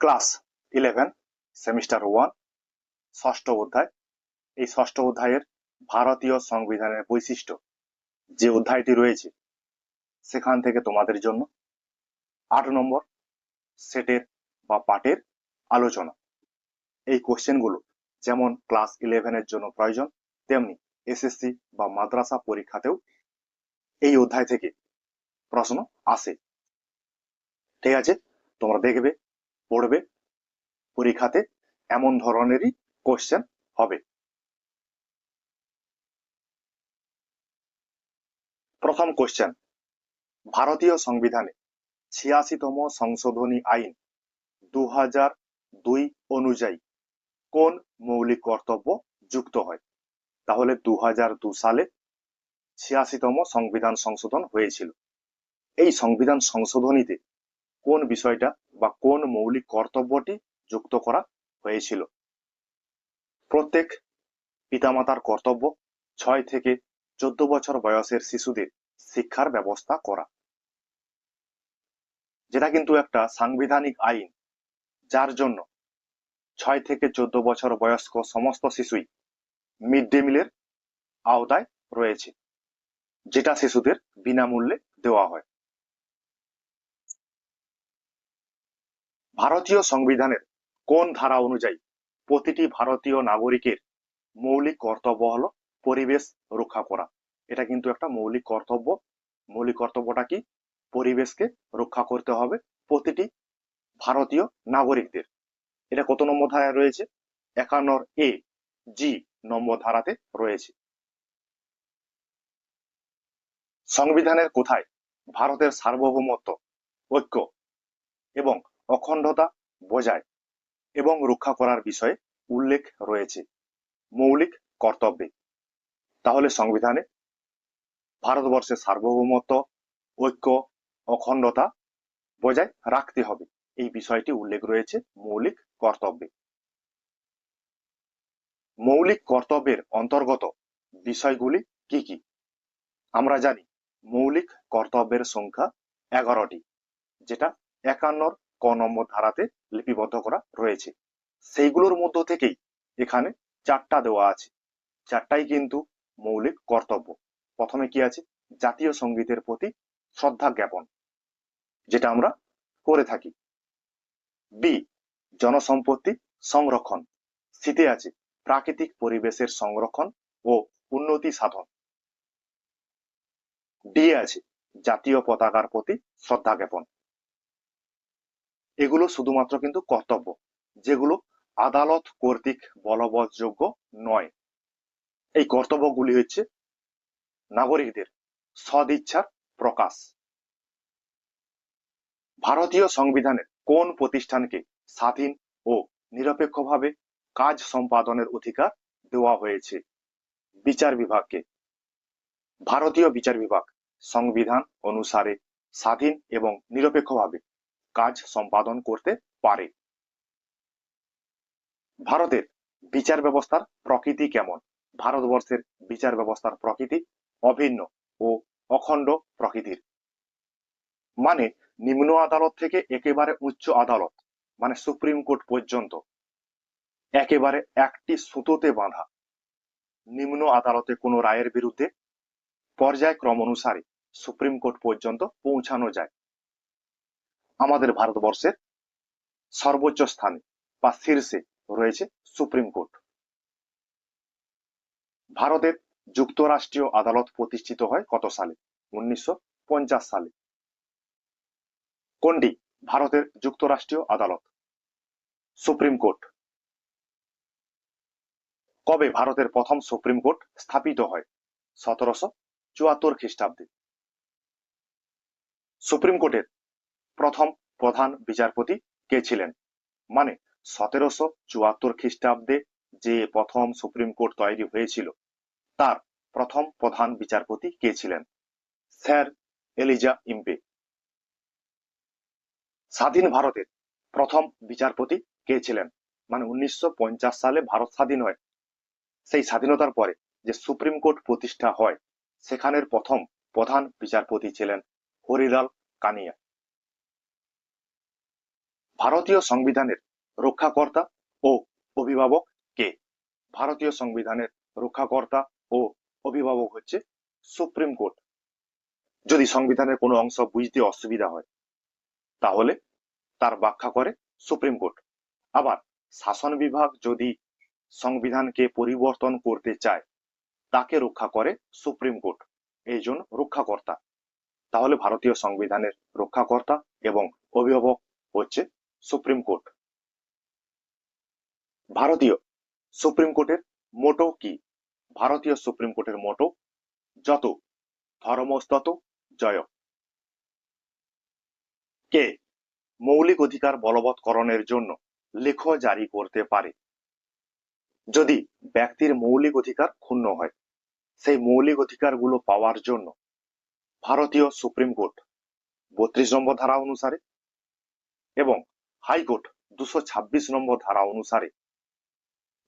Class eleven semester one ষষ্ঠ অধ্যায়। এই ষষ্ঠ অধ্যায়ের ভারতীয় সংবিধানের বৈশিষ্ট্য যে অধ্যায়টি রয়েছে, সেখান থেকে তোমাদের জন্য আট নম্বর সেটের বা পাঠের আলোচনা। এই কোশ্চেনগুলো যেমন ক্লাস ইলেভেনের জন্য প্রয়োজন, তেমনি এসএসসি বা মাদ্রাসা পরীক্ষাতেও এই অধ্যায় থেকে প্রশ্ন আসে। ঠিক আছে? তোমরা দেখবে পড়বে পরীক্ষাতে এমন ধরনেরই কোশ্চেন হবে। প্রথম কোশ্চেন ভারতীয় সংবিধানে ছিয়াশিতম সংশোধনী আইন দু দুই অনুযায়ী কোন মৌলিক কর্তব্য যুক্ত হয়? তাহলে দু দু সালে ছিয়াশিতম সংবিধান সংশোধন হয়েছিল। এই সংবিধান সংশোধনীতে কোন বিষয়টা বা কোন মৌলিক কর্তব্যটি যুক্ত করা হয়েছিল? প্রত্যেক পিতামাতার কর্তব্য ছয় থেকে চোদ্দ বছর বয়সের শিশুদের শিক্ষার ব্যবস্থা করা। যেটা কিন্তু একটা সাংবিধানিক আইন, যার জন্য ছয় থেকে চোদ্দ বছর বয়স্ক সমস্ত শিশুই মিড ডে মিলের আওতায় রয়েছে, যেটা শিশুদের বিনামূল্যে দেওয়া হয়। ভারতীয় সংবিধানের কোন ধারা অনুযায়ী প্রতিটি ভারতীয় নাগরিকের মৌলিক কর্তব্য হলো পরিবেশ রক্ষা করা। এটা কিন্তু একটা মৌলিক কর্তব্য। মৌলিক কর্তব্যটা কি? পরিবেশকে রক্ষা করতে হবে প্রতিটি ভারতীয় নাগরিকদের। এটা কত নম্বর ধারায় রয়েছে? একান্নর এ, জি নম্বর ধারাতে রয়েছে। সংবিধানের কোথায় ভারতের সার্বভৌমত্ব, ঐক্য এবং অখণ্ডতা বজায় এবং রক্ষা করার বিষয়ে উল্লেখ রয়েছে। মৌলিক কর্তব্যে। তাহলে সংবিধানে ভারতবর্ষের সার্বভৌমত্ব, ঐক্য, অখণ্ডতা বজায় রাখতে হবে। এই বিষয়টি উল্লেখ রয়েছে মৌলিক কর্তব্যে। মৌলিক কর্তব্যের অন্তর্গত বিষয়গুলি কি কি? আমরা জানি মৌলিক কর্তব্যের সংখ্যা এগারোটি, যেটা একান্নর ক নম্বর ধারাতে লিপিবদ্ধ করা রয়েছে। সেইগুলোর মধ্য থেকেই এখানে চারটা দেওয়া আছে। চারটাই কিন্তু মৌলিক কর্তব্য। প্রথমে কি আছে? জাতীয় সঙ্গীতের প্রতি শ্রদ্ধা জ্ঞাপন, যেটা আমরা করে থাকি। বি, জনসম্পত্তি সংরক্ষণ। শীতে আছে প্রাকৃতিক পরিবেশের সংরক্ষণ ও উন্নতি সাধন। ডি আছে জাতীয় পতাকার প্রতি শ্রদ্ধা জ্ঞাপন। এগুলো শুধুমাত্র কিন্তু কর্তব্য, যেগুলো আদালত কর্তৃক বলবৎযোগ্য নয়। এই কর্তব্যগুলি হচ্ছে নাগরিকদের সদিচ্ছার প্রকাশ। ভারতীয় সংবিধানের কোন প্রতিষ্ঠানকে স্বাধীন ও নিরপেক্ষভাবে কাজ সম্পাদনের অধিকার দেওয়া হয়েছে? বিচার বিভাগকে। ভারতীয় বিচার বিভাগ সংবিধান অনুসারে স্বাধীন এবং নিরপেক্ষভাবে কাজ সম্পাদন করতে পারে। ভারতের বিচার ব্যবস্থার প্রকৃতি কেমন? ভারতবর্ষের বিচার ব্যবস্থার প্রকৃতি অভিন্ন ও অখণ্ড প্রকৃতির। মানে নিম্ন আদালত থেকে একেবারে উচ্চ আদালত মানে সুপ্রিম কোর্ট পর্যন্ত। একেবারে একটি সুতোতে বাঁধা। নিম্ন আদালতে কোনো রায়ের বিরুদ্ধে পর্যায়ক্রম অনুসারে সুপ্রিম কোর্ট পর্যন্ত পৌঁছানো যায়। আমাদের ভারতবর্ষের সর্বোচ্চ স্থানে বা শীর্ষে রয়েছে সুপ্রিম কোর্ট। ভারতের যুক্তরাষ্ট্রীয় আদালত প্রতিষ্ঠিত হয় কত সালে? উনিশশো পঞ্চাশ সালে। কোনটি ভারতের যুক্তরাষ্ট্রীয় আদালত? Supreme court. কবে ভারতের প্রথম সুপ্রিম কোর্ট স্থাপিত হয়? সতেরোশো চুয়াত্তর খ্রিস্টাব্দে। সুপ্রিম কোর্টের প্রথম প্রধান বিচারপতি কে ছিলেন? মানে সতেরোশো চুয়াত্তর খ্রিস্টাব্দে যে প্রথম সুপ্রিম কোর্ট তৈরি হয়েছিল, তার প্রথম প্রধান বিচারপতি কে ছিলেন? স্যার এলিজা ইম্পে স্বাধীন ভারতের প্রথম বিচারপতি কে ছিলেন? মানে উনিশশো পঞ্চাশ সালে ভারত স্বাধীন হয়। সেই স্বাধীনতার পরে যে সুপ্রিম কোর্ট প্রতিষ্ঠা হয়, সেখানের প্রথম প্রধান বিচারপতি ছিলেন হরিলাল কানিয়া। ভারতীয় সংবিধানের রক্ষাকর্তা ও অভিভাবক কে ভারতীয় সংবিধানের রক্ষাকর্তা ও অভিভাবক হচ্ছে সুপ্রিম কোর্ট। যদি সংবিধানের কোনো অংশ বুঝতে অসুবিধা হয়, তাহলে তার ব্যাখ্যা করে সুপ্রিম কোর্ট। আবার শাসন বিভাগ যদি সংবিধানকে পরিবর্তন করতে চায়, তাকে রক্ষা করে সুপ্রিম কোর্ট। এই জন্য রক্ষাকর্তা। তাহলে ভারতীয় সংবিধানের রক্ষাকর্তা এবং অভিভাবক হচ্ছে সুপ্রিম কোর্ট। ভারতীয় সুপ্রিম কোর্টের মোটো কি? ভারতীয় সুপ্রিম কোর্টের মোটো, যত ধর্মস্তত জয়। কে মৌলিক অধিকার বলবৎকরণের জন্য লেখ জারি করতে পারে? যদি ব্যক্তির মৌলিক অধিকার ক্ষুণ্ণ হয়, সেই মৌলিক অধিকারগুলো পাওয়ার জন্য ভারতীয় সুপ্রিম কোর্ট বত্রিশ নম্বর ধারা অনুসারে এবং হাইকোর্ট দুশো ছাব্বিশ নম্বর ধারা অনুসারে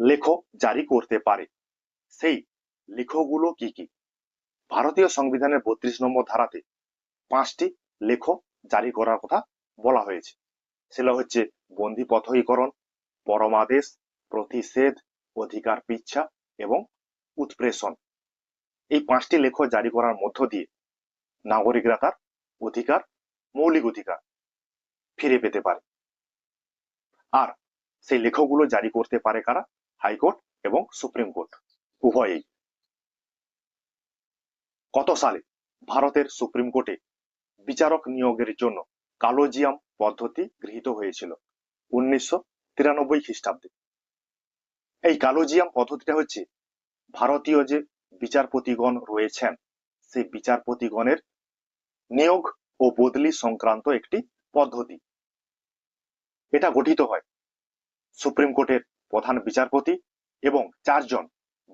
লেখ জারি করতে পারে। সেই লেখগুলো কি কি? ভারতীয় সংবিধানের বত্রিশ নম্বর ধারাতে পাঁচটি লেখ জারি করার কথা বলা হয়েছে। সেটা হচ্ছে বন্দি পথকীকরণ পরমাদেশ, প্রতিষেধ, অধিকার পিচ্ছা এবং উৎপ্রেষণ। এই পাঁচটি লেখ জারি করার মধ্য দিয়ে নাগরিকরা তার অধিকার, মৌলিক অধিকার ফিরে পেতে পারে। আর সেই লেখকগুলো জারি করতে পারে কারা? হাইকোর্ট এবং সুপ্রিম কোর্ট। উভয়েই। কত সালে ভারতের সুপ্রিম কোর্টে বিচারক নিয়োগের জন্য কালোজিয়াম পদ্ধতি গৃহীত হয়েছিল? উনিশশো তিরানব্বই খ্রিস্টাব্দে। এই কালোজিয়াম পদ্ধতিটা হচ্ছে ভারতীয় যে বিচারপতিগণ রয়েছেন, সেই বিচারপতিগণের নিয়োগ ও বদলি সংক্রান্ত একটি পদ্ধতি। এটা গঠিত হয়। সুপ্রিম কোর্টের প্রধান বিচারপতি এবং চারজন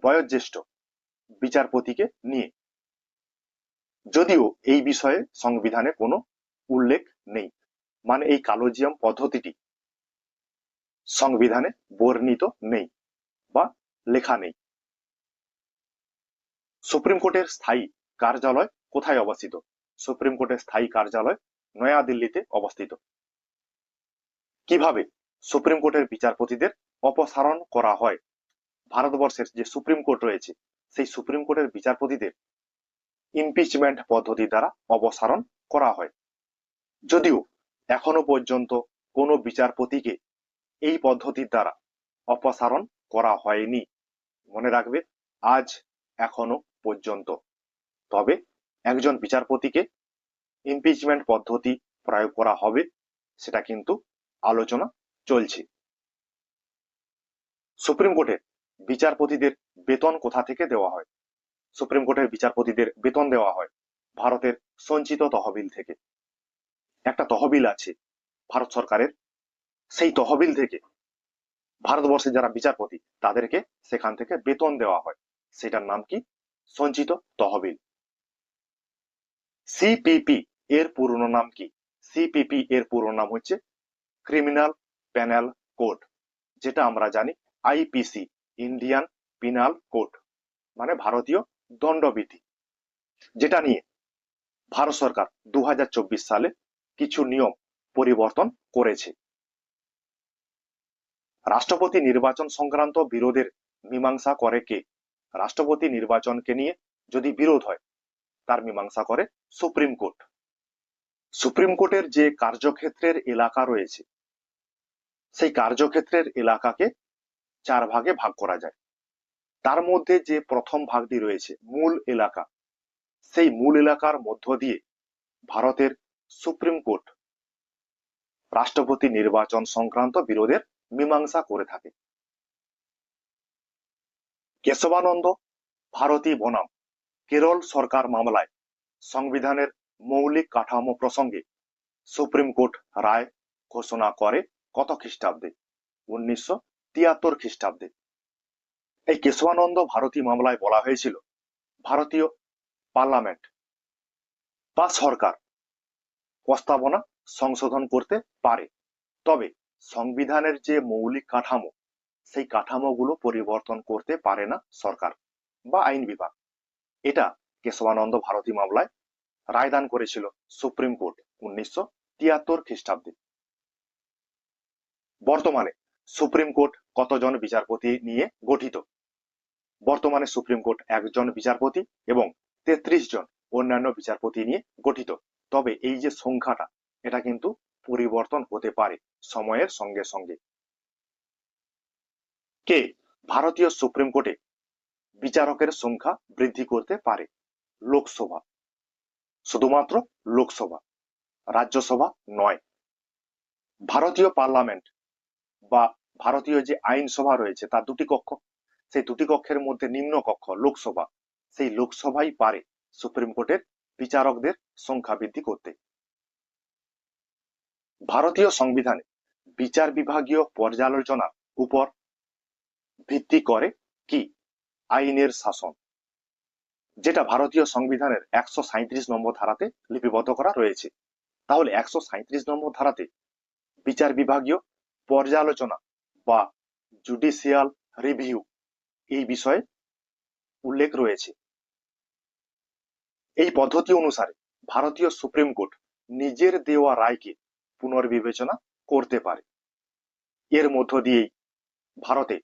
বয়োজ্যেষ্ঠ বিচারপতিকে নিয়ে। যদিও এই বিষয়ে সংবিধানে কোনো উল্লেখ নেই মানে এই কালোজিয়াম পদ্ধতিটি সংবিধানে বর্ণিত নেই বা লেখা নেই। সুপ্রিম কোর্টের স্থায়ী কার্যালয় কোথায় অবস্থিত? সুপ্রিম কোর্টের স্থায়ী কার্যালয় নয়াদিল্লিতে অবস্থিত। কীভাবে সুপ্রিম কোর্টের বিচারপতিদের অপসারণ করা হয়? ভারতবর্ষের যে সুপ্রিম কোর্ট রয়েছে, সেই সুপ্রিম কোর্টের বিচারপতিদের ইমপিচমেন্ট পদ্ধতি দ্বারা অপসারণ করা হয়। যদিও এখনও পর্যন্ত কোনো বিচারপতিকে এই পদ্ধতির দ্বারা অপসারণ করা হয়নি। মনে রাখবে, আজ এখনও পর্যন্ত। তবে একজন বিচারপতিকে ইমপিচমেন্ট পদ্ধতি প্রয়োগ করা হবে, সেটা কিন্তু আলোচনা চলছে। সুপ্রিম কোর্টের বিচারপতিদের বেতন কোথা থেকে দেওয়া হয়? সুপ্রিম কোর্টের বিচারপতিদের বেতন দেওয়া হয় ভারতের সঞ্চিত তহবিল থেকে। একটা তহবিল আছে ভারত সরকারের, সেই তহবিল থেকে ভারতবর্ষের যারা বিচারপতি, তাদেরকে সেখান থেকে বেতন দেওয়া হয়। সেটার নাম কি? সঞ্চিত তহবিল। সিপিপি এর পুরনো নাম কি? সিপিপি এর পুরো নাম হচ্ছে ক্রিমিনাল প্যানেল কোড যেটা আমরা জানি আইপিসি ইন্ডিয়ান পিনাল কোড মানে ভারতীয় দণ্ডবিধি, যেটা নিয়ে ভারত সরকার দু হাজার চব্বিশ সালে কিছু নিয়ম পরিবর্তন করেছে। রাষ্ট্রপতি নির্বাচন সংক্রান্ত বিরোধের মীমাংসা করে কে? রাষ্ট্রপতি নির্বাচনকে নিয়ে যদি বিরোধ হয়, তার মীমাংসা করে সুপ্রিম কোর্ট। সুপ্রিম কোর্টের যে কার্যক্ষেত্রের এলাকা রয়েছে সেই কার্যক্ষেত্রের এলাকাকে চার ভাগে ভাগ করা যায়। তার মধ্যে যে প্রথম ভাগটি রয়েছে, মূল এলাকা, সেই মূল এলাকার মধ্য দিয়ে ভারতের সুপ্রিম কোর্ট রাষ্ট্রপতি নির্বাচন সংক্রান্ত বিরোধের মীমাংসা করে থাকে। কেশবানন্দ ভারতী বনাম কেরল সরকার মামলায় সংবিধানের মৌলিক কাঠামো প্রসঙ্গে সুপ্রিম কোর্ট রায় ঘোষণা করে কত খ্রিস্টাব্দে? উনিশশো তিয়াত্তর খ্রিস্টাব্দে। এই কেশবানন্দ ভারতী মামলায় বলা হয়েছিল, ভারতীয় পার্লামেন্ট বা সরকার প্রস্তাবনা সংশোধন করতে পারে। তবে সংবিধানের যে মৌলিক কাঠামো, সেই কাঠামোগুলো পরিবর্তন করতে পারে না সরকার বা আইন বিভাগ। এটা কেশবানন্দ ভারতী মামলায় রায়দান করেছিল সুপ্রিম কোর্ট, উনিশশো তিয়াত্তর খ্রিস্টাব্দে। বর্তমানে সুপ্রিম কোর্ট কতজন বিচারপতি নিয়ে গঠিত? বর্তমানে সুপ্রিম কোর্ট একজন বিচারপতি এবং তেত্রিশ জন অন্যান্য বিচারপতি নিয়ে গঠিত। তবে এই যে সংখ্যাটা, এটা কিন্তু পরিবর্তন হতে পারে সময়ের সঙ্গে সঙ্গে। কে? ভারতীয় সুপ্রিম কোর্টে বিচারকের সংখ্যা বৃদ্ধি করতে পারে লোকসভা। শুধুমাত্র লোকসভা, রাজ্যসভা নয়। ভারতীয় পার্লামেন্ট বা ভারতীয় যে আইনসভা রয়েছে, তার দুটি কক্ষ। সেই দুটি কক্ষের মধ্যে নিম্ন কক্ষ, লোকসভা। সেই লোকসভাই পারে সুপ্রিম কোর্টের বিচারকদের সংখ্যা বৃদ্ধি করতে। ভারতীয় সংবিধানে বিচার বিভাগীয় পর্যালোচনার উপর ভিত্তি করে কি আইনের শাসন? যেটা ভারতীয় সংবিধানের একশো সাঁত্রিশ নম্বর ধারাতে লিপিবদ্ধ করা রয়েছে। তাহলে একশো সাঁত্রিশ নম্বর ধারাতে বিচার বিভাগীয় পর্যালোচনা বা জুডিশিয়াল রিভিউ এই বিষয়ে উল্লেখ রয়েছে। এই পদ্ধতি অনুসারে ভারতীয় সুপ্রিম কোর্ট নিজের দেওয়া রায়কে পুনর্বিবেচনা করতে পারে। এর মধ্য দিয়েই ভারতে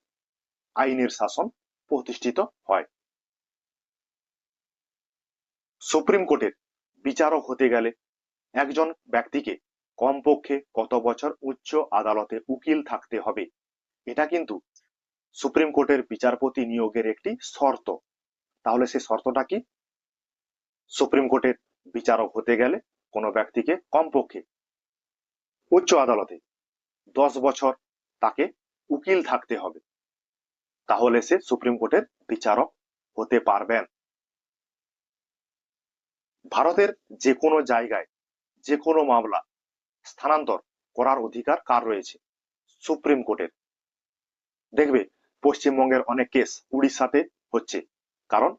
আইনের শাসন প্রতিষ্ঠিত হয়। সুপ্রিম কোর্টের বিচারক হতে গেলে একজন ব্যক্তিকে কমপক্ষে কত বছর উচ্চ আদালতে উকিল থাকতে হবে? এটা কিন্তু সুপ্রিম কোর্টের বিচারপতি নিয়োগের একটি শর্ত। তাহলে সেই শর্তটা কি? সুপ্রিম কোর্টের বিচারক হতে গেলে কোনো ব্যক্তিকে কমপক্ষে উচ্চ আদালতে দশ বছর তাকে উকিল থাকতে হবে। তাহলে সে সুপ্রিম কোর্টের বিচারক হতে পারবেন। ভারতের যে কোনো জায়গায় যে কোনো মামলা স্থানান্তর করার অধিকার কার রয়েছে? সুপ্রিম কোর্টের। দেখবে, পশ্চিমবঙ্গের অনেক কেস উড়িষ্যাতে হচ্ছে। কারণ,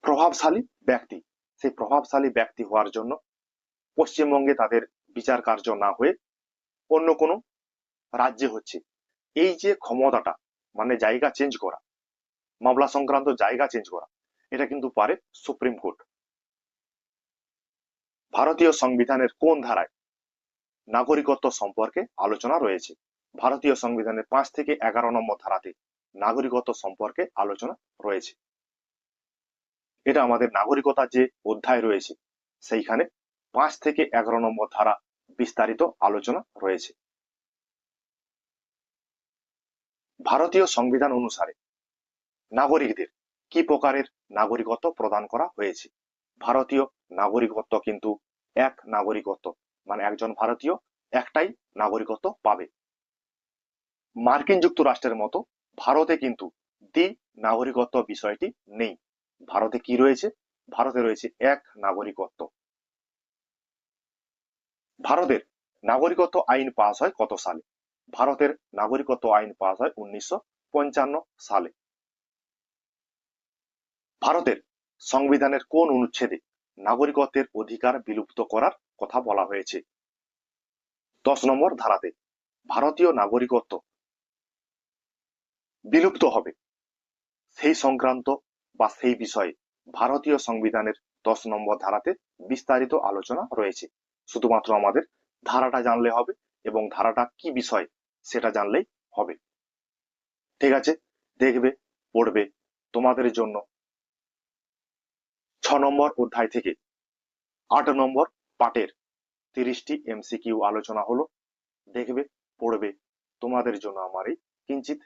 প্রভাবশালী ব্যক্তি। সেই প্রভাবশালী ব্যক্তি হওয়ার জন্য পশ্চিমবঙ্গে তাদের বিচার কার্য না হয়ে অন্য কোনো রাজ্যে হচ্ছে। এই যে ক্ষমতাটা মানে জায়গা চেঞ্জ করা, মামলা সংক্রান্ত জায়গা চেঞ্জ করা, এটা কিন্তু পারে সুপ্রিম কোর্ট। ভারতীয় সংবিধানের কোন ধারায় নাগরিকত্ব সম্পর্কে আলোচনা রয়েছে। ভারতীয় সংবিধানের পাঁচ থেকে এগারো নম্বর ধারাতে নাগরিকত্ব সম্পর্কে আলোচনা রয়েছে। এটা আমাদের নাগরিকতার যে অধ্যায় রয়েছে, সেইখানে পাঁচ থেকে এগারো নম্বর ধারা বিস্তারিত আলোচনা রয়েছে। ভারতীয় সংবিধান অনুসারে নাগরিকদের কি প্রকারের নাগরিকত্ব প্রদান করা হয়েছে? ভারতীয় নাগরিকত্ব কিন্তু এক নাগরিকত্ব। মানে একজন ভারতীয় একটাই নাগরিকত্ব পাবে। মার্কিন যুক্তরাষ্ট্রের মতো ভারতে কিন্তু দ্বি নাগরিকত্ব বিষয়টি নেই। ভারতে কি রয়েছে? ভারতে রয়েছে এক নাগরিকত্ব। ভারতের নাগরিকত্ব আইন পাস হয় কত সালে? ভারতের নাগরিকত্ব আইন পাস হয় উনিশশো পঞ্চান্ন সালে। ভারতের সংবিধানের কোন অনুচ্ছেদে নাগরিকত্বের অধিকার বিলুপ্ত করার কথা বলা হয়েছে। দশ নম্বর ধারাতে ভারতীয় নাগরিকত্ব বিলুপ্ত হবে। সেই সংক্রান্ত বা সেই বিষয়ে ভারতীয় সংবিধানের দশ নম্বর ধারাতে বিস্তারিত আলোচনা রয়েছে। শুধুমাত্র আমাদের ধারাটা জানলে হবে এবং ধারাটা কি বিষয় সেটা জানলেই হবে। ঠিক আছে? দেখবে, পড়বে। তোমাদের জন্য ছ নম্বর অধ্যায় থেকে আট নম্বর পাটের তিরিশটি এমসিকিউ আলোচনা হলো দেখবে পড়বে তোমাদের জন্য আমার এই কিঞ্চিত